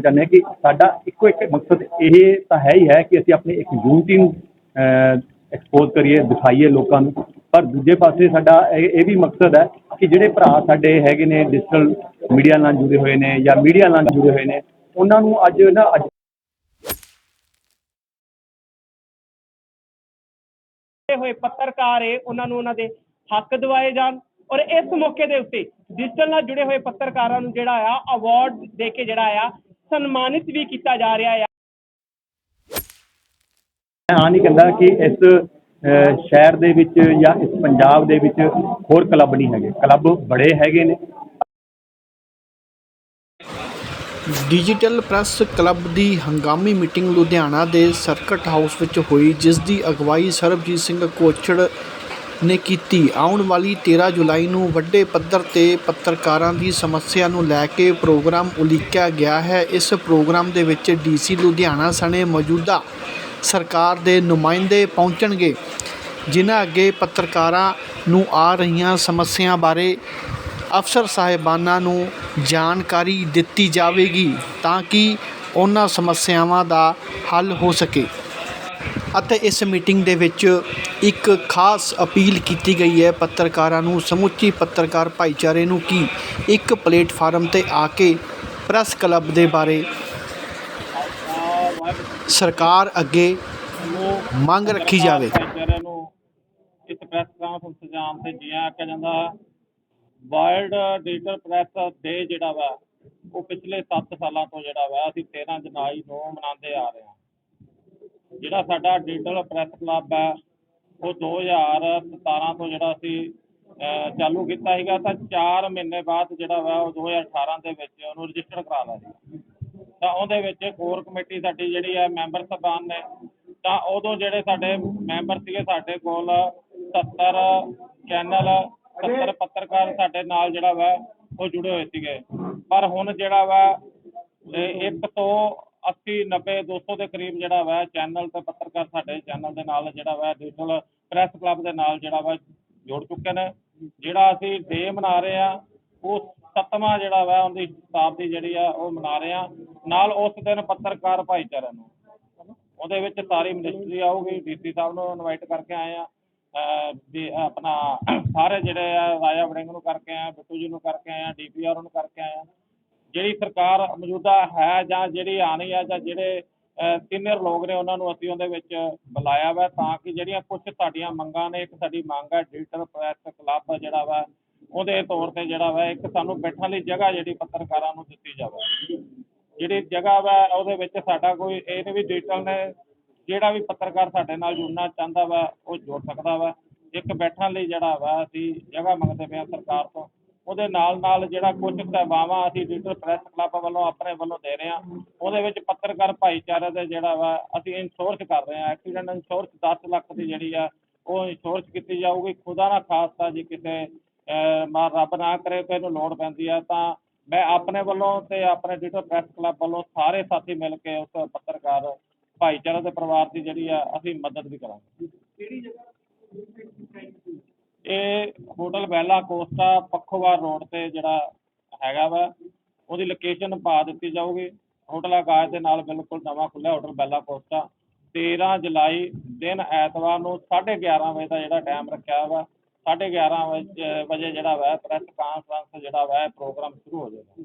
ਦੱਸਣਾ ਚਾਹੁੰਦੇ ਹਾਂ ਕਿ ਸਾਡਾ ਇੱਕੋ ਇੱਕ ਮਕਸਦ ਇਹ ਤਾਂ ਹੈ ਹੀ ਹੈ ਕਿ ਅਸੀਂ ਆਪਣੀ ਇੱਕ ਯੂਨਿਟੀ ਨੂੰ ਐਕਸਪੋਜ਼ ਕਰੀਏ, ਦਿਖਾਈਏ ਲੋਕਾਂ ਨੂੰ। ਪਰ ਦੂਜੇ ਪਾਸੇ ਸਾਡਾ ਇਹ ਵੀ ਮਕਸਦ ਹੈ ਕਿ ਜਿਹੜੇ ਭਰਾ ਸਾਡੇ ਹੈਗੇ ਨੇ ਡਿਜੀਟਲ ਮੀਡੀਆ ਨਾਲ ਜੁੜੇ ਹੋਏ ਨੇ ਜਾਂ ਮੀਡੀਆ ਨਾਲ ਜੁੜੇ ਹੋਏ ਨੇ, ਉਹਨਾਂ ਨੂੰ ਅੱਜ ਨਾ, ਅੱਜ ਹੋਏ ਪੱਤਰਕਾਰ ਏ ਉਹਨਾਂ ਨੂੰ ਉਹਨਾਂ ਦੇ ਹੱਕ ਦਿਵਾਏ ਜਾਣ। ਔਰ ਇਸ ਮੌਕੇ ਦੇ ਉੱਤੇ ਡਿਜੀਟਲ ਨਾਲ ਜੁੜੇ ਹੋਏ ਪੱਤਰਕਾਰਾਂ ਨੂੰ ਜਿਹੜਾ ਆ ਅਵਾਰਡ ਦੇ ਕੇ ਜਿਹੜਾ ਆ ਸਨਮਾਨਿਤ ਵੀ ਕੀਤਾ ਜਾ ਰਿਹਾ ਆ। ਮੈਂ ਆ ਨਹੀਂ ਕਹਿੰਦਾ ਕਿ ਇਸ ਸ਼ਹਿਰ ਦੇ ਵਿੱਚ ਜਾਂ ਇਸ ਪੰਜਾਬ ਦੇ ਵਿੱਚ ਹੋਰ ਕਲੱਬ ਨਹੀਂ ਹੈਗੇ। ਕਲੱਬ ਬੜੇ ਹੈਗੇ ਨੇ। ਡਿਜੀਟਲ ਪ੍ਰੈਸ ਕਲੱਬ ਦੀ ਹੰਗਾਮੀ ਮੀਟਿੰਗ ਲੁਧਿਆਣਾ ਦੇ ਸਰਕਟ ਹਾਊਸ ਵਿੱਚ ਹੋਈ ਜਿਸ ਦੀ ਅਗਵਾਈ ਸਰਬਜੀਤ ਸਿੰਘ ਕੋਛੜ ਨੇ ਕੀਤੀ। ਆਉਣ ਵਾਲੀ 13 ਜੁਲਾਈ ਨੂੰ ਵੱਡੇ ਪੱਧਰ ਤੇ ਪੱਤਰਕਾਰਾਂ ਦੀ ਸਮੱਸਿਆ ਨੂੰ ਲੈ ਕੇ ਪ੍ਰੋਗਰਾਮ ਉਲੀਕਿਆ ਗਿਆ ਹੈ। ਇਸ ਪ੍ਰੋਗਰਾਮ ਦੇ ਵਿੱਚ ਡੀਸੀ ਲੁਧਿਆਣਾ ਸਣੇ ਮੌਜੂਦਾ ਸਰਕਾਰ ਦੇ ਨੁਮਾਇੰਦੇ ਪਹੁੰਚਣਗੇ, ਜਿਨ੍ਹਾਂ ਅੱਗੇ ਪੱਤਰਕਾਰਾਂ ਨੂੰ ਆ ਰਹੀਆਂ ਸਮੱਸਿਆ ਬਾਰੇ ਅਫਸਰ ਸਾਹਿਬਾਨਾਂ ਨੂੰ ਜਾਣਕਾਰੀ ਦਿੱਤੀ ਜਾਵੇਗੀ, ਤਾਂ ਕਿ ਉਹਨਾਂ ਸਮੱਸਿਆਵਾਂ ਦਾ ਹੱਲ ਹੋ ਸਕੇ। ਅਤੇ ਇਸ ਮੀਟਿੰਗ ਦੇ ਵਿੱਚ ਇੱਕ ਖਾਸ ਅਪੀਲ ਕੀਤੀ ਗਈ ਹੈ ਪੱਤਰਕਾਰਾਂ ਨੂੰ, ਸਮੁੱਚੀ ਪੱਤਰਕਾਰ ਭਾਈਚਾਰੇ ਨੂੰ ਕਿ ਇੱਕ ਪਲੇਟਫਾਰਮ ਤੇ ਆ ਕੇ ਪ੍ਰੈਸ ਕਲੱਬ ਦੇ ਬਾਰੇ ਸਰਕਾਰ ਅੱਗੇ ਮੰਗ ਰੱਖੀ ਜਾਵੇ। ਭਾਈਚਾਰੇ ਨੂੰ ਇਸ ਪ੍ਰੈਸ ਕਾਨਫਰੰਸ ਜਾਣ ਤੇ ਜੀ ਆਖਿਆ ਜਾਂਦਾ ਵਰਲਡ ਡਿਜੀਟਲ ਪ੍ਰੈਸ ਡੇ ਜਿਹੜਾ ਵਾ, ਉਹ ਪਿਛਲੇ 7 ਸਾਲਾਂ ਤੋਂ ਜਿਹੜਾ ਵਾ, ਅਸੀਂ 13 ਜੁਲਾਈ ਨੂੰ ਮਨਾਉਂਦੇ ਆ ਰਹੇ ਹਾਂ। ਜਿਹੜਾ ਸਾਡਾ ਡਿਜੀਟਲ ਪ੍ਰੈਸ ਕਲੱਬ ਹੈ ਉਹ 2017 ਤੋਂ ਜਿਹੜਾ ਅਸੀਂ ਚਾਲੂ ਕੀਤਾ ਸੀਗਾ, ਤਾਂ 4 ਮਹੀਨੇ ਬਾਅਦ ਜਿਹੜਾ ਵਾ ਉਹ 2018 ਦੇ ਵਿੱਚ ਉਹਨੂੰ ਰਜਿਸਟਰ ਕਰਾ ਲਿਆ ਸੀ ਤਾਂ ਉਹਦੇ ਵਿੱਚ ਕੋਰ ਕਮੇਟੀ ਸਾਡੀ ਜਿਹੜੀ ਹੈ ਮੈਂਬਰ ਸਭਾਨ ਨੇ, ਤਾਂ ਉਦੋਂ ਜਿਹੜੇ ਸਾਡੇ ਮੈਂਬਰ ਸੀਗੇ, ਸਾਡੇ ਕੋਲ 70 ਚੈਨਲ 70 ਪੱਤਰਕਾਰ ਸਾਡੇ ਨਾਲ ਜਿਹੜਾ ਵਾ ਉਹ ਜੁੜੇ ਹੋਏ ਸੀਗੇ। ਪਰ ਹੁਣ ਜਿਹੜਾ ਵਾ ਇੱਕ ਤੋਂ 80 90 200 ਦੇ ਕਰੀਬ ਜਿਹੜਾ ਵਾ ਚੈਨਲ ਤੇ ਪੱਤਰਕਾਰ ਸਾਡੇ ਚੈਨਲ ਦੇ ਨਾਲ ਜਿਹੜਾ ਵਾ ਡਿਜੀਟਲ ਪ੍ਰੈਸ ਕਲੱਬ ਦੇ ਨਾਲ ਜਿਹੜਾ ਵਾ ਜੁੜ ਚੁੱਕੇ ਨੇ। ਜਿਹੜਾ ਅਸੀਂ ਡੇ ਮਨਾ ਰਹੇ ਆ ਉਹ ਸੱਤਵਾਂ ਜਿਹੜਾ ਵਾ ਉਹਦੀ ਸ਼ਤਾਬਦੀ ਜਿਹੜੀ ਆ ਉਹ ਮਨਾ ਰਹੇ ਆ ਨਾਲ ਉਸ ਦਿਨ ਪੱਤਰਕਾਰ ਭਾਈਚਾਰੇ ਨੂੰ, ਉਹਦੇ ਵਿੱਚ ਸਾਰੀ ਮਿਨਿਸਟਰੀ ਆਊਗੀ ਡੀਸੀ ਸਾਹਿਬ ਨੂੰ ਇਨਵਾਈਟ ਕਰਕੇ ਆਏ ਆ ਅਹ ਵੀ ਆਪਣਾ ਸਾਰੇ ਜਿਹੜੇ ਆ, ਰਾਜਾ ਵੜਿੰਗ ਨੂੰ ਕਰਕੇ ਆਏ ਆ ਬਿੱਟੂ ਜੀ ਨੂੰ ਕਰਕੇ ਆਏ ਆ ਡੀਪੀਆਰ ਨੂੰ ਕਰਕੇ ਆਏ ਆ ਜਿਹੜੀ ਸਰਕਾਰ ਮੌਜੂਦਾ ਹੈ ਜਾਂ ਜਿਹੜੀ ਆਣੀ ਆ ਜਾਂ ਜਿਹੜੇ ਸੀਨੀਅਰ ਲੋਕ ਨੇ ਉਹਨਾਂ ਨੂੰ ਅਸੀਂ ਉਹਦੇ ਵਿੱਚ ਬੁਲਾਇਆ ਵਾ ਤਾਂ ਕਿ ਜਿਹੜੀਆਂ ਕੁਝ ਸਾਡੀਆਂ ਮੰਗਾਂ ਨੇ, ਇੱਕ ਸਾਡੀ ਮੰਗ ਹੈ ਡਿਜੀਟਲ ਪ੍ਰੈਸ ਕਲੱਬ ਜਿਹੜਾ ਵਾ, ਉਹਦੇ ਤੌਰ ਤੇ ਜਿਹੜਾ ਵਾ, ਇੱਕ ਸਾਨੂੰ ਬੈਠਣ ਲਈ ਜਗ੍ਹਾ ਜਿਹੜੀ ਪੱਤਰਕਾਰਾਂ ਨੂੰ ਦਿੱਤੀ ਜਾਵੇ। ਜਿਹੜੀ ਜਗ੍ਹਾ ਵਾ, ਉਹਦੇ ਵਿੱਚ ਸਾਡਾ ਕੋਈ, ਇਹ ਨਹੀਂ ਵੀ ਡਿਜੀਟਲ ਨੇ, ਜਿਹੜਾ ਵੀ ਪੱਤਰਕਾਰ ਸਾਡੇ ਨਾਲ ਜੁੜਨਾ ਚਾਹੁੰਦਾ ਵਾ, ਉਹ ਜੁੜ ਸਕਦਾ ਵਾ। ਇੱਕ ਬੈਠਣ ਲਈ ਜਿਹੜਾ ਵਾ, ਅਸੀਂ ਜਗ੍ਹਾ ਮੰਗਦੇ ਪਏ ਹਾਂ ਸਰਕਾਰ ਤੋਂ। ਉਹਦੇ ਨਾਲ ਨਾਲ ਜਿਹੜਾ ਕੁਝ ਸੇਵਾਵਾਂ ਅਸੀਂ ਡਿਜੀਟਲ ਪ੍ਰੈਸ ਕਲੱਬ ਵੱਲੋਂ ਆਪਣੇ ਵੱਲੋਂ ਦੇ ਰਹੇ ਹਾਂ। ਉਹਦੇ ਵਿੱਚ ਪੱਤਰਕਾਰ ਭਾਈਚਾਰੇ ਦੇ ਜਿਹੜਾ ਵਾ, ਅਸੀਂ ਇੰਸ਼ੋਰੈਂਸ ਕਰ ਰਹੇ ਹਾਂ। ਐਕਸੀਡੈਂਟ ਇੰਸ਼ੋਰੈਂਸ 10 ਲੱਖ ਦੀ ਜਿਹੜੀ ਆ, ਉਹ ਇੰਸ਼ੋਰੈਂਸ ਕੀਤੀ ਜਾਊਗੀ। ਖੁਦਾ ਨਾ ਖਾਸਤਾ ਜੀ ਕਿਸੇ ਮਾ ਰੱਬ ਨਾ ਕਰੇ ਕਿ ਇਹਨੂੰ ਲੋੜ ਪੈਂਦੀ ਆ, ਤਾਂ ਮੈਂ ਆਪਣੇ ਵੱਲੋਂ ਤੇ ਆਪਣੇ ਡਿਜੀਟਲ ਪ੍ਰੈਸ ਕਲੱਬ ਵੱਲੋਂ ਸਾਰੇ ਸਾਥੀ ਮਿਲ ਕੇ ਉਸ ਪੱਤਰਕਾਰ ਭਾਈਚਾਰਾ ਦੇ ਪਰਿਵਾਰ ਦੀ ਜਿਹੜੀ ਆ, ਅਸੀਂ ਮਦਦ ਵੀ ਕਰਾਂਗੇ। ਇਹ hotel Bella Costa Pakhowal road ਤੇ ਜਿਹੜਾ ਹੈਗਾ ਵਾ, ਉਹਦੀ ਲੋਕੇਸ਼ਨ ਪਾ ਦਿੱਤੀ ਜਾਊਗੀ। ਹੋਟਲ ਆਕਾਸ਼ ਦੇ ਨਾਲ ਬਿਲਕੁਲ ਨਵਾਂ ਖੁੱਲਿਆ ਹੋਟਲ ਬੈਲਾ ਕੋਸਟਾ 13 ਜੁਲਾਈ ਦਿਨ ਐਤਵਾਰ ਨੂੰ 11:30 ਵਜੇ ਦਾ ਜਿਹੜਾ ਟਾਈਮ ਰੱਖਿਆ ਵਾ 11:30 ਵਜੇ ਵਜੇ ਜਿਹੜਾ ਵਾ ਪ੍ਰੈਸ ਕਾਨਫਰੰਸ ਜਿਹੜਾ ਵਾ ਪ੍ਰੋਗਰਾਮ ਸ਼ੁਰੂ ਹੋ ਜਾਏਗਾ।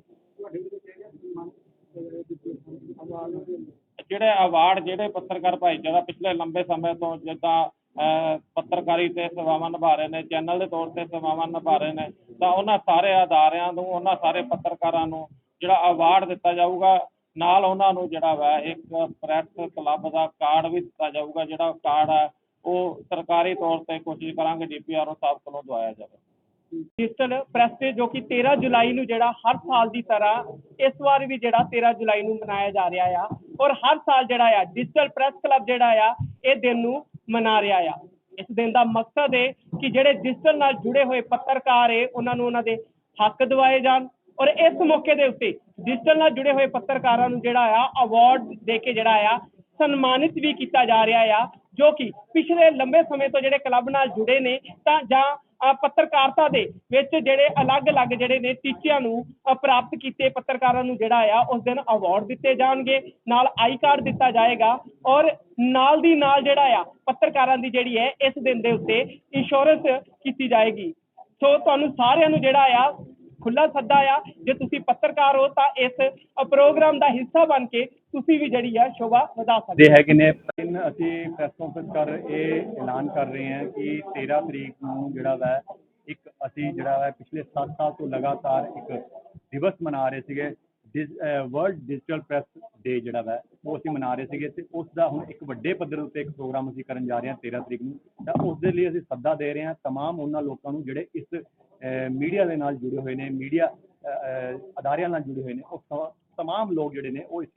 ਜਿਹੜੇ ਅਵਾਰਡ ਜਿਹੜੇ ਪੱਤਰਕਾਰ ਭਾਈਚਾਰਾ ਪਿਛਲੇ ਲੰਬੇ ਸਮੇਂ ਤੋਂ ਜਿੱਦਾਂ ਪੱਤਰਕਾਰੀ ਤੇ ਸੇਵਾਵਾਂ ਨਿਭਾ ਰਹੇ ਨੇ ਚੈਨਲ ਦੇ ਤੌਰ ਤੇ ਸੇਵਾਵਾਂ ਨਿਭਾ ਰਹੇ ਨੇ, ਤਾਂ ਉਹਨਾਂ ਸਾਰੇ ਅਦਾਰਿਆਂ ਨੂੰ, ਉਹਨਾਂ ਸਾਰੇ ਪੱਤਰਕਾਰਾਂ ਨੂੰ ਜਿਹੜਾ ਅਵਾਰਡ ਦਿੱਤਾ ਜਾਊਗਾ, ਨਾਲ ਉਹਨਾਂ ਨੂੰ ਜਿਹੜਾ ਵਾ ਇੱਕ ਪ੍ਰੈਸ ਕਲੱਬ ਦਾ ਕਾਰਡ ਵੀ ਦਿੱਤਾ ਜਾਊਗਾ, ਜਿਹੜਾ ਕਾਰਡ ਹੈ ਉਹ ਸਰਕਾਰੀ ਤੌਰ ਤੇ ਕੋਸ਼ਿਸ਼ ਕਰਾਂਗੇ ਡੀਪੀਆਰਓ ਸਾਹਿਬ ਕੋਲੋਂ ਦਵਾਇਆ ਜਾਵੇ। ਡਿਜੀਟਲ ਪ੍ਰੈਸ ਡੇ ਜੋ ਕਿ 13 ਜੁਲਾਈ ਨੂੰ ਜਿਹੜਾ ਹਰ ਸਾਲ ਦੀ ਤਰ੍ਹਾਂ ਇਸ ਵਾਰ ਵੀ ਜਿਹੜਾ 13 ਜੁਲਾਈ ਨੂੰ ਮਨਾਇਆ ਜਾ ਰਿਹਾ ਆ, ਔਰ ਹਰ ਸਾਲ ਜਿਹੜਾ ਆ ਡਿਜੀਟਲ ਪ੍ਰੈਸ ਕਲੱਬ ਜਿਹੜਾ ਆ, ਇਹ ਦਿਨ ਨੂੰ ਮਨਾ ਰਿਹਾ ਆ। ਇਸ ਦਿਨ ਦਾ ਮਕਸਦ ਹੈ ਕਿ ਜਿਹੜੇ ਡਿਜੀਟਲ ਨਾਲ ਜੁੜੇ ਹੋਏ ਪੱਤਰਕਾਰ ਏ ਉਹਨਾਂ ਨੂੰ ਉਹਨਾਂ ਦੇ ਹੱਕ ਦਿਵਾਏ ਜਾਣ ਔਰ ਇਸ ਮੌਕੇ ਦੇ ਉੱਤੇ ਡਿਜੀਟਲ ਨਾਲ ਜੁੜੇ ਹੋਏ ਪੱਤਰਕਾਰਾਂ ਨੂੰ ਜਿਹੜਾ ਆ ਅਵਾਰਡ ਦੇ ਕੇ ਜਿਹੜਾ ਆ, ਸਨਮਾਨਿਤ ਵੀ ਕੀਤਾ ਜਾ ਰਿਹਾ ਆ, ਜੋ ਕਿ ਪਿਛਲੇ ਲੰਬੇ ਸਮੇਂ ਤੋਂ ਜਿਹੜੇ ਕਲੱਬ ਨਾਲ ਜੁੜੇ ਨੇ ਤਾਂ ਜਾਂ ਪੱਤਰਕਾਰਤਾ ਦੇ ਵਿੱਚ ਜਿਹੜੇ ਅਲੱਗ-ਅਲੱਗ ਜਿਹੜੇ ਨੇ ਟੀਚਿਆਂ ਨੂੰ ਪ੍ਰਾਪਤ ਕੀਤੇ ਪੱਤਰਕਾਰਾਂ ਨੂੰ ਜਿਹੜਾ ਆ, ਉਸ ਦਿਨ ਅਵਾਰਡ ਦਿੱਤੇ ਜਾਣਗੇ। ਨਾਲ ਆਈ ਕਾਰਡ ਦਿੱਤਾ ਜਾਏਗਾ ਔਰ ਨਾਲ ਦੀ ਨਾਲ ਜਿਹੜਾ ਆ, ਪੱਤਰਕਾਰਾਂ ਦੀ ਜਿਹੜੀ ਹੈ, ਇਸ ਦਿਨ ਦੇ ਉੱਤੇ ਇੰਸ਼ੋਰੈਂਸ ਕੀਤੀ ਜਾਏਗੀ। ਸੋ ਤੁਹਾਨੂੰ ਸਾਰਿਆਂ ਨੂੰ ਜਿਹੜਾ ਆ ਖੁੱਲਾ ਸੱਦਾ ਆ, ਜੇ ਤੁਸੀਂ ਪੱਤਰਕਾਰ ਹੋ ਤਾਂ ਇਸ ਪ੍ਰੋਗਰਾਮ ਦਾ ਹਿੱਸਾ ਬਣ ਕੇ ਤੁਸੀਂ ਵੀ ਜਿਹੜੀ ਆ ਸ਼ੋਭਾ ਵਧਾ ਸਕਦੇ ਦੇ ਹੈਗੇ ਨੇ ਲੇਕਿਨ ਅਸੀਂ ਪ੍ਰੈਸ ਕਾਨਫਰੰਸ ਕਰ ਇਹ ਐਲਾਨ ਕਰ ਰਹੇ ਹਾਂ ਕਿ 13 ਤਰੀਕ ਨੂੰ ਜਿਹੜਾ ਵਾ ਇੱਕ ਅਸੀਂ ਜਿਹੜਾ ਵਾ ਪਿਛਲੇ 7 ਸਾਲ ਤੋਂ ਲਗਾਤਾਰ ਇੱਕ ਦਿਵਸ ਮਨਾ ਰਹੇ ਸੀਗੇ ਵਰਲਡ ਡਿਜੀਟਲ ਪ੍ਰੈਸ ਡੇ ਜਿਹੜਾ ਵਾ ਉਹ ਅਸੀਂ ਮਨਾ ਰਹੇ ਸੀਗੇ ਤੇ ਉਸ ਦਾ ਹੁਣ ਇੱਕ ਵੱਡੇ ਪੱਧਰ ਉੱਤੇ ਇੱਕ ਪ੍ਰੋਗਰਾਮ ਅਸੀਂ ਕਰਨ ਜਾ ਰਹੇ ਹਾਂ 13 ਤਰੀਕ ਨੂੰ ਤਾਂ ਉਸ ਦੇ ਲਈ ਅਸੀਂ ਸੱਦਾ ਦੇ ਰਹੇ ਹਾਂ तमाम ਉਹਨਾਂ ਲੋਕਾਂ ਨੂੰ ਜਿਹੜੇ ਇਸ ਮੀਡੀਆ ਦੇ ਨਾਲ ਜੁੜੇ ਹੋਏ ਨੇ ਮੀਡੀਆ ਅਦਾਰਿਆਂ ਨਾਲ ਜੁੜੇ ਹੋਏ ਨੇ ਉਹ ਤ- ਤਮਾਮ ਲੋਕ ਜਿਹੜੇ ਨੇ ਉਹ ਇਸ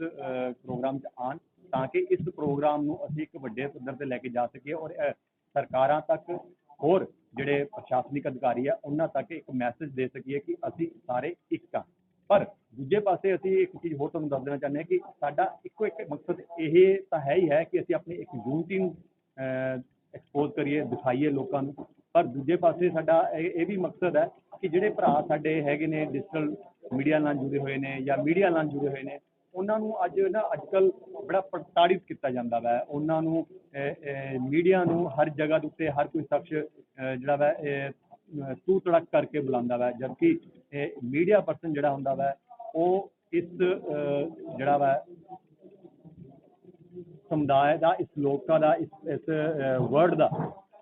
ਪ੍ਰੋਗਰਾਮ 'ਚ ਆਣ ਤਾਂ ਕਿ ਇਸ ਪ੍ਰੋਗਰਾਮ ਨੂੰ ਅਸੀਂ ਇੱਕ ਵੱਡੇ ਪੱਧਰ ਤੇ ਲੈ ਕੇ ਜਾ ਸਕੀਏ ਔਰ ਅ, ਸਰਕਾਰਾਂ ਤੱਕ ਹੋਰ ਜਿਹੜੇ ਪ੍ਰਸ਼ਾਸਨਿਕ ਅਧਿਕਾਰੀ ਆ ਉਹਨਾਂ ਤੱਕ ਇੱਕ ਮੈਸੇਜ ਦੇ ਸਕੀਏ ਕਿ ਅਸੀਂ ਸਾਰੇ ਇੱਕ ਹਾਂ ਪਰ ਦੂਜੇ ਪਾਸੇ ਅਸੀਂ ਇੱਕ ਚੀਜ਼ ਹੋਰ ਤੁਹਾਨੂੰ ਦੱਸ ਦੇਣਾ ਚਾਹੁੰਦੇ ਹਾਂ ਕਿ ਸਾਡਾ ਇੱਕੋ ਇੱਕ ਮਕਸਦ ਇਹ ਤਾਂ ਹੈ ਹੀ ਹੈ ਕਿ ਅਸੀਂ ਆਪਣੀ ਇੱਕ ਯੂਨਿਟੀ ਨੂੰ ਐਕਸਪੋਜ਼ ਕਰੀਏ ਦਿਖਾਈਏ ਲੋਕਾਂ ਨੂੰ ਪਰ ਦੂਜੇ ਪਾਸੇ ਸਾਡਾ ਇਹ ਇਹ ਵੀ ਮਕਸਦ ਹੈ ਕਿ ਜਿਹੜੇ ਭਰਾ ਸਾਡੇ ਹੈਗੇ ਨੇ ਡਿਜੀਟਲ ਮੀਡੀਆ ਨਾਲ ਜੁੜੇ ਹੋਏ ਨੇ ਜਾਂ ਮੀਡੀਆ ਨਾਲ ਜੁੜੇ ਹੋਏ ਨੇ, ਉਹਨਾਂ ਨੂੰ ਅੱਜ ਨਾ ਅੱਜਕੱਲ ਬੜਾ ਪ੍ਰਤਾੜਿਤ ਕੀਤਾ ਜਾਂਦਾ ਵੈ। ਉਹਨਾਂ ਨੂੰ ਮੀਡੀਆ ਨੂੰ ਹਰ ਜਗ੍ਹਾ ਦੇ ਉੱਤੇ ਹਰ ਕੋਈ ਸ਼ਖਸ ਜਿਹੜਾ ਵੈ ਤੂੰ ਤੜਕ ਕਰਕੇ ਬੁਲਾਉਂਦਾ ਵੈ, ਜਦਕਿ ਮੀਡੀਆ ਪਰਸਨ ਜਿਹੜਾ ਹੁੰਦਾ ਵੈ, ਉਹ ਇਸ ਜਿਹੜਾ ਵਾ, ਸਮੁਦਾਇ ਦਾ, ਇਸ ਲੋਕਾਂ ਦਾ, ਇਸ ਇਸ ਵਰਡ ਦਾ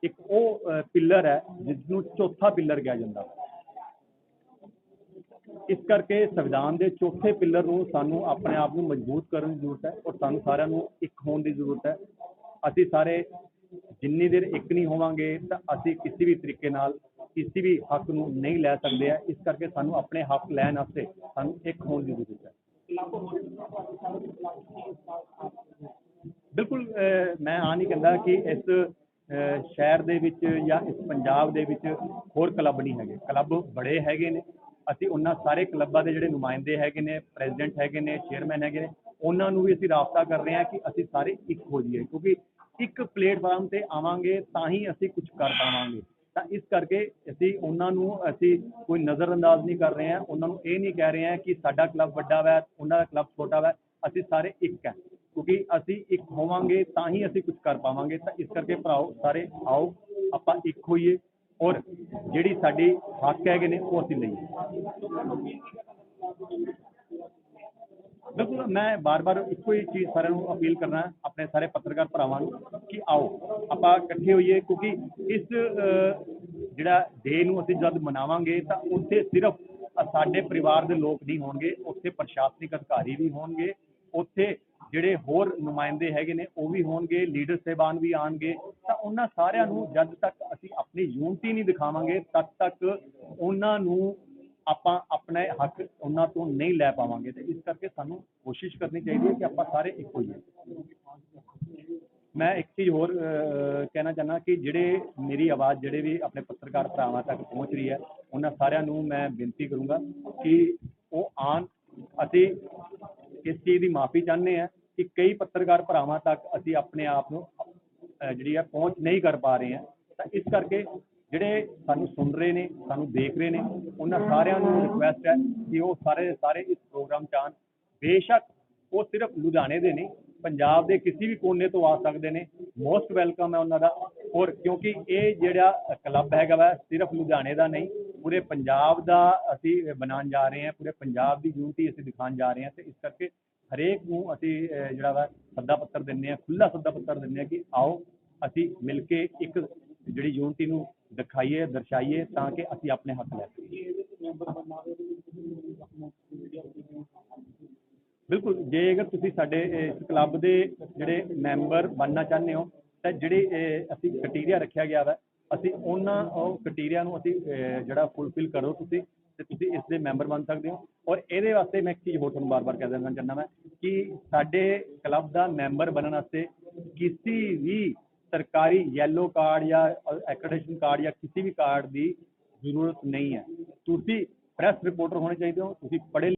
ਇੱਕ ਉਹ ਪਿੱਲਰ ਹੈ ਜਿਸ ਨੂੰ ਚੌਥਾ ਪਿੱਲਰ ਕਿਹਾ ਜਾਂਦਾ ਹੈ ਇਸ ਕਰਕੇ ਸੰਵਿਧਾਨ ਦੇ ਚੌਥੇ ਪਿੱਲਰ ਨੂੰ ਸਾਨੂੰ ਆਪਣੇ ਆਪ ਨੂੰ ਮਜ਼ਬੂਤ ਕਰਨ ਦੀ ਜ਼ਰੂਰਤ ਹੈ ਔਰ ਸਾਨੂੰ ਸਾਰਿਆਂ ਨੂੰ ਇੱਕ ਹੋਣ ਦੀ ਜ਼ਰੂਰਤ ਹੈ। ਅਸੀਂ ਸਾਰੇ ਜਿੰਨੀ ਦੇਰ ਇੱਕ ਨਹੀਂ ਹੋਵਾਂਗੇ ਤਾਂ ਅਸੀਂ ਕਿਸੇ ਵੀ ਤਰੀਕੇ ਨਾਲ ਕਿਸੇ ਵੀ ਹੱਕ ਨੂੰ ਨਹੀਂ ਲੈ ਸਕਦੇ ਆ ਇਸ ਕਰਕੇ ਸਾਨੂੰ ਆਪਣੇ ਹੱਕ ਲੈਣ ਵਾਸਤੇ ਸਾਨੂੰ ਇੱਕ ਹੋਣ ਦੀ ਜ਼ਰੂਰਤ ਹੈ। ਬਿਲਕੁਲ ਮੈਂ ਆ ਨਹੀਂ ਕਹਿੰਦਾ ਕਿ ਇਸ ਸ਼ਹਿਰ ਦੇ ਵਿੱਚ ਜਾਂ ਇਸ ਪੰਜਾਬ ਦੇ ਵਿੱਚ ਹੋਰ ਕਲੱਬ ਨਹੀਂ ਹੈਗੇ। ਕਲੱਬ ਬੜੇ ਹੈਗੇ ਨੇ। ਅਸੀਂ ਉਹਨਾਂ ਸਾਰੇ ਕਲੱਬਾਂ ਦੇ ਜਿਹੜੇ ਨੁਮਾਇੰਦੇ ਹੈਗੇ ਨੇ, ਪ੍ਰੈਜ਼ੀਡੈਂਟ ਹੈਗੇ ਨੇ, ਚੇਅਰਮੈਨ ਹੈਗੇ ਨੇ, ਉਹਨਾਂ ਨੂੰ ਵੀ ਅਸੀਂ ਰਾਬਤਾ ਕਰ ਰਹੇ ਹਾਂ ਕਿ ਅਸੀਂ ਸਾਰੇ ਇੱਕ ਹੋ ਜਾਈਏ, ਕਿਉਂਕਿ ਇੱਕ ਪਲੇਟਫਾਰਮ ਤੇ ਆਵਾਂਗੇ ਤਾਂ ਹੀ ਅਸੀਂ ਕੁਝ ਕਰ ਪਾਵਾਂਗੇ। ਤਾਂ ਇਸ ਕਰਕੇ ਅਸੀਂ ਉਹਨਾਂ ਨੂੰ ਅਸੀਂ ਕੋਈ ਨਜ਼ਰਅੰਦਾਜ਼ ਨਹੀਂ ਕਰ ਰਹੇ ਹਾਂ, ਉਹਨਾਂ ਨੂੰ ਇਹ ਨਹੀਂ ਕਹਿ ਰਹੇ ਹਾਂ ਕਿ ਸਾਡਾ ਕਲੱਬ ਵੱਡਾ ਵਾ, ਉਹਨਾਂ ਦਾ ਕਲੱਬ ਛੋਟਾ ਵਾ, ਅਸੀਂ ਸਾਰੇ ਇੱਕ ਹੈ, ਕਿਉਂਕਿ ਅਸੀਂ ਇੱਕ ਹੋਵਾਂਗੇ ਤਾਂ ਹੀ ਅਸੀਂ ਕੁਝ ਕਰ ਪਾਵਾਂਗੇ। ਤਾਂ ਇਸ ਕਰਕੇ ਭਰਾਓ, ਸਾਰੇ ਆਓ, ਆਪਾਂ ਇੱਕ ਹੋਈਏ। ਔਰ ਜਿਹੜੀ ਸਾਡੀ ਹੱਕ ਹੈਗੇ ਨੇ, ਉਹ ਅਸੀਂ ਲਈਏ। ਬਿਲਕੁਲ, ਮੈਂ ਬਾਰ-ਬਾਰ ਇੱਕੋ ਹੀ ਚੀਜ਼ ਸਾਰਿਆਂ ਨੂੰ ਅਪੀਲ ਕਰਨਾ, ਆਪਣੇ ਸਾਰੇ ਪੱਤਰਕਾਰ ਭਰਾਵਾਂ ਨੂੰ ਕਿ ਆਓ, ਆਪਾਂ ਇਕੱਠੇ ਹੋਈਏ, ਕਿਉਂਕਿ ਇਸ ਜਿਹੜਾ ਡੇ ਨੂੰ ਅਸੀਂ ਜਦ ਮਨਾਵਾਂਗੇ, ਤਾਂ ਉੱਥੇ ਸਿਰਫ ਸਾਡੇ ਪਰਿਵਾਰ ਦੇ ਲੋਕ ਨਹੀਂ ਹੋਣਗੇ, ਉੱਥੇ ਪ੍ਰਸ਼ਾਸਨਿਕ ਅਧਿਕਾਰੀ ਵੀ ਹੋਣਗੇ, ਉੱਥੇ ਜਿਹੜੇ ਹੋਰ ਨੁਮਾਇੰਦੇ ਹੈਗੇ ਨੇ, ਉਹ ਵੀ ਹੋਣਗੇ, ਲੀਡਰ ਸਾਹਿਬਾਨ ਵੀ ਆਣਗੇ, ਤਾਂ ਉਹਨਾਂ ਸਾਰਿਆਂ ਨੂੰ ਜਦ ਤੱਕ ਅਸੀਂ ਆਪਣੀ ਯੂਨਿਟੀ ਨਹੀਂ ਦਿਖਾਵਾਂਗੇ, ਤਦ ਤੱਕ ਉਹਨਾਂ ਨੂੰ ਆਪਾਂ ਆਪਣੇ ਹੱਕ ਉਹਨਾਂ ਤੋਂ ਨਹੀਂ ਲੈ ਪਾਵਾਂਗੇ। ਤੇ ਇਸ ਕਰਕੇ ਸਾਨੂੰ ਕੋਸ਼ਿਸ਼ ਕਰਨੀ ਚਾਹੀਦੀ ਹੈ ਕਿ ਆਪਾਂ ਸਾਰੇ ਇੱਕੋ ਹੀ ਮੈਂ ਇੱਕ ਚੀਜ਼ ਹੋਰ ਕਹਿਣਾ ਚਾਹੁੰਦਾ ਕਿ ਜਿਹੜੇ ਮੇਰੀ ਆਵਾਜ਼, ਜਿਹੜੇ ਵੀ ਆਪਣੇ ਪੱਤਰਕਾਰ ਭਰਾਵਾਂ ਤੱਕ ਪਹੁੰਚ ਰਹੀ ਹੈ, ਉਹਨਾਂ ਸਾਰਿਆਂ ਨੂੰ ਮੈਂ ਬੇਨਤੀ ਕਰੂੰਗਾ ਕਿ ਉਹ ਆਣ ਅਤੇ ਇਸ ਚੀਜ਼ ਦੀ ਮਾਫੀ ਚਾਹੁੰਦੇ ਹਾਂ ਕਿ ਕਈ ਪੱਤਰਕਾਰ ਭਰਾਵਾਂ ਤੱਕ ਅਸੀਂ ਆਪਣੇ ਆਪ ਨੂੰ ਜਿਹੜੀ ਹੈ, ਪਹੁੰਚ ਨਹੀਂ ਕਰ ਪਾ ਰਹੇ ਹਾਂ। ਤਾਂ ਇਸ ਕਰਕੇ ਜਿਹੜੇ ਸਾਨੂੰ ਸੁਣ ਰਹੇ ਨੇ, ਸਾਨੂੰ ਦੇਖ ਰਹੇ ਨੇ, ਉਹਨਾਂ ਸਾਰਿਆਂ ਨੂੰ ਰਿਕੁਐਸਟ ਹੈ ਕਿ ਉਹ ਸਾਰੇ ਦੇ ਸਾਰੇ ਇਸ ਪ੍ਰੋਗਰਾਮ 'ਚ ਆਉਣ। ਬੇਸ਼ੱਕ ਉਹ ਸਿਰਫ ਲੁਧਿਆਣੇ ਦੇ ਨਹੀਂ ਪੰਜਾਬ ਦੇ ਕਿਸੇ ਵੀ ਕੋਨੇ ਤੋਂ ਆ ਸਕਦੇ ਨੇ ਮੋਸਟ ਵੈਲਕਮ ਹੈ ਉਹਨਾਂ ਦਾ। ਔਰ ਕਿਉਂਕਿ ਇਹ ਜਿਹੜਾ ਕਲੱਬ ਹੈਗਾ ਵਾ, ਸਿਰਫ ਲੁਧਿਆਣੇ ਦਾ ਨਹੀਂ, ਪੂਰੇ ਪੰਜਾਬ ਦਾ ਅਸੀਂ ਬਣਾਉਣ ਜਾ ਰਹੇ ਹਾਂ, ਪੂਰੇ ਪੰਜਾਬ ਦੀ ਯੂਨਿਟੀ ਅਸੀਂ ਦਿਖਾਉਣ ਜਾ ਰਹੇ ਹਾਂ। ਤੇ ਇਸ ਕਰਕੇ ਹਰੇਕ ਨੂੰ ਅਸੀਂ ਜਿਹੜਾ ਵਾ ਸੱਦਾ ਪੱਤਰ ਦਿੰਦੇ ਹਾਂ ਖੁੱਲਾ ਸੱਦਾ ਪੱਤਰ ਦਿੰਦੇ ਹਾਂ ਕਿ ਆਓ, ਅਸੀਂ ਮਿਲ ਕੇ ਇੱਕ ਜਿਹੜੀ ਯੂਨਿਟੀ ਨੂੰ ਦਿਖਾਈਏ, ਦਰਸਾਈਏ ਤਾਂ ਕਿ ਅਸੀਂ ਆਪਣੇ ਹੱਕ ਲੈ ਸਕੀਏ। ਬਿਲਕੁਲ, ਜੇ ਅਗਰ ਤੁਸੀਂ ਸਾਡੇ ਇਸ ਕਲੱਬ ਦੇ ਜਿਹੜੇ ਮੈਂਬਰ ਬਣਨਾ ਚਾਹੁੰਦੇ ਹੋ, ਤਾਂ ਜਿਹੜੇ ਅਸੀਂ ਕ੍ਰਾਈਟੇਰੀਆ ਰੱਖਿਆ ਗਿਆ ਵਾ, ਅਸੀਂ ਉਹਨਾਂ, ਉਹ ਕ੍ਰਾਈਟੇਰੀਆ ਨੂੰ ਅਸੀਂ ਜਿਹੜਾ ਫੁੱਲਫਿਲ ਕਰੋ ਤੁਸੀਂ ਤੇ ਤੁਸੀਂ ਇਸ ਦੇ ਮੈਂਬਰ ਬਣ ਸਕਦੇ ਹੋ। ਔਰ ਇਹਦੇ ਵਾਸਤੇ ਮੈਂ ਇੱਕ ਚੀਜ਼ ਹੋਰ ਤੁਹਾਨੂੰ ਬਾਰ-ਬਾਰ ਕਹਿ ਦੇਣਾ ਚਾਹੁੰਦਾ ਮੈਂ ਕਿ ਸਾਡੇ ਕਲੱਬ ਦਾ ਮੈਂਬਰ ਬਣਨ ਵਾਸਤੇ ਕਿਸੇ ਵੀ ਸਰਕਾਰੀ ਯੈਲੋ ਕਾਰਡ ਜਾਂ ਐਕ੍ਰੈਡਿਟੇਸ਼ਨ ਕਾਰਡ ਜਾਂ ਕਿਸੇ ਵੀ ਕਾਰਡ ਦੀ ਜ਼ਰੂਰਤ ਨਹੀਂ ਹੈ। ਤੁਸੀਂ ਪ੍ਰੈਸ ਰਿਪੋਰਟਰ ਹੋਣੇ ਚਾਹੀਦੇ ਹੋ, ਤੁਸੀਂ ਪੜ੍ਹੇ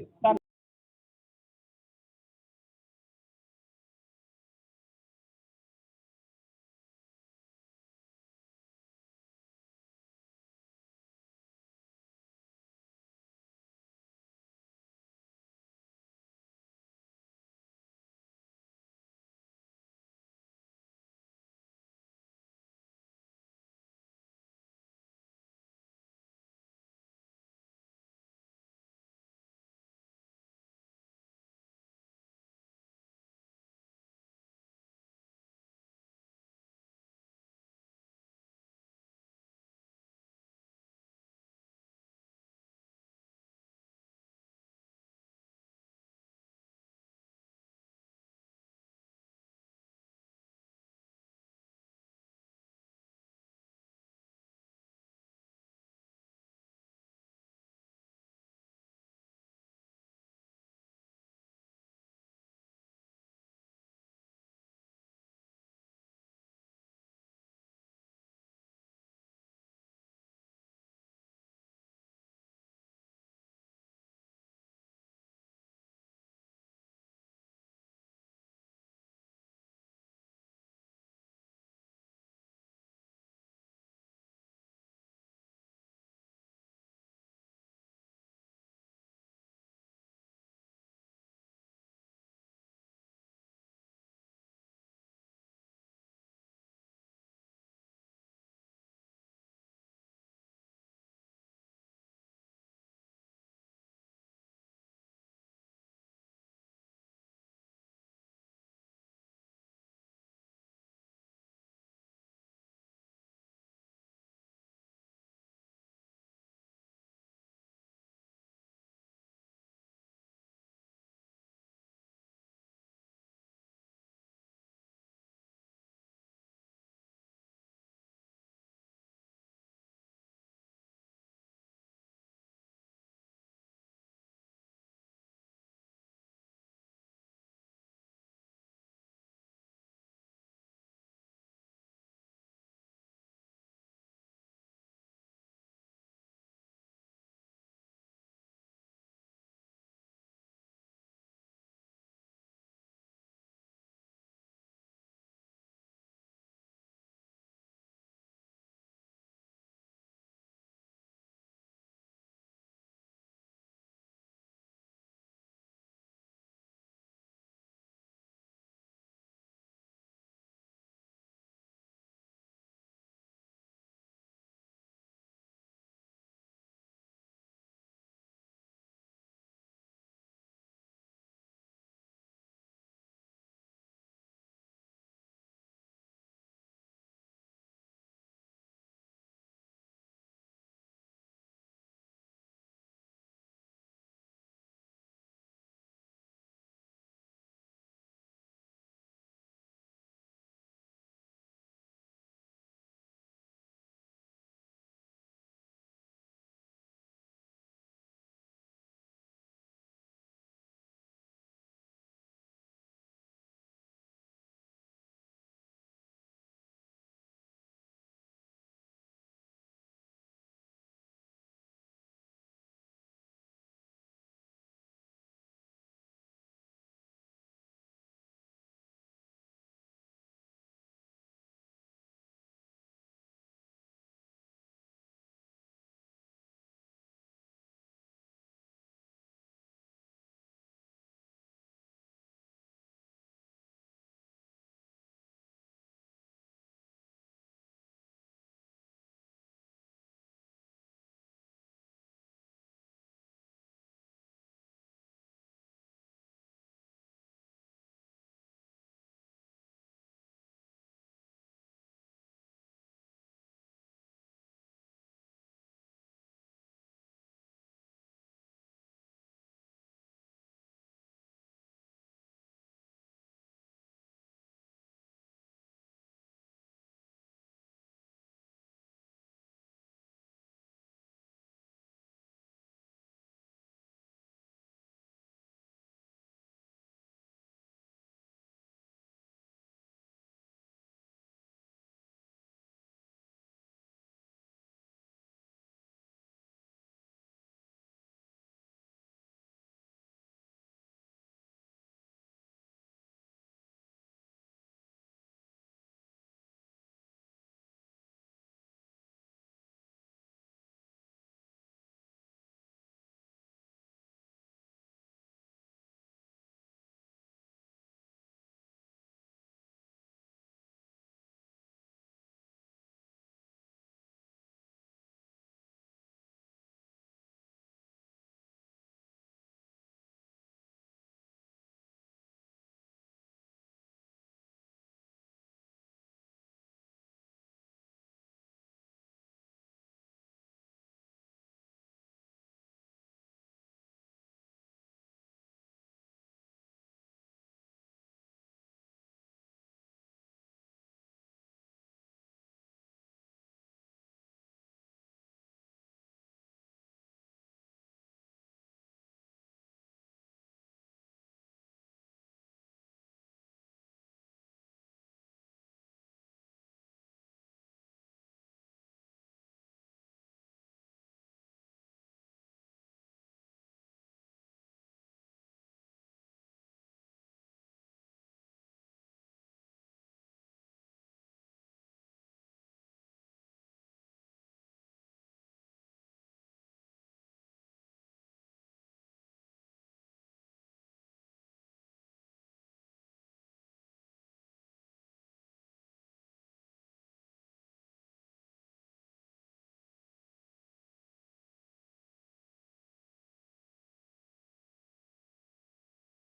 Brasil. Tá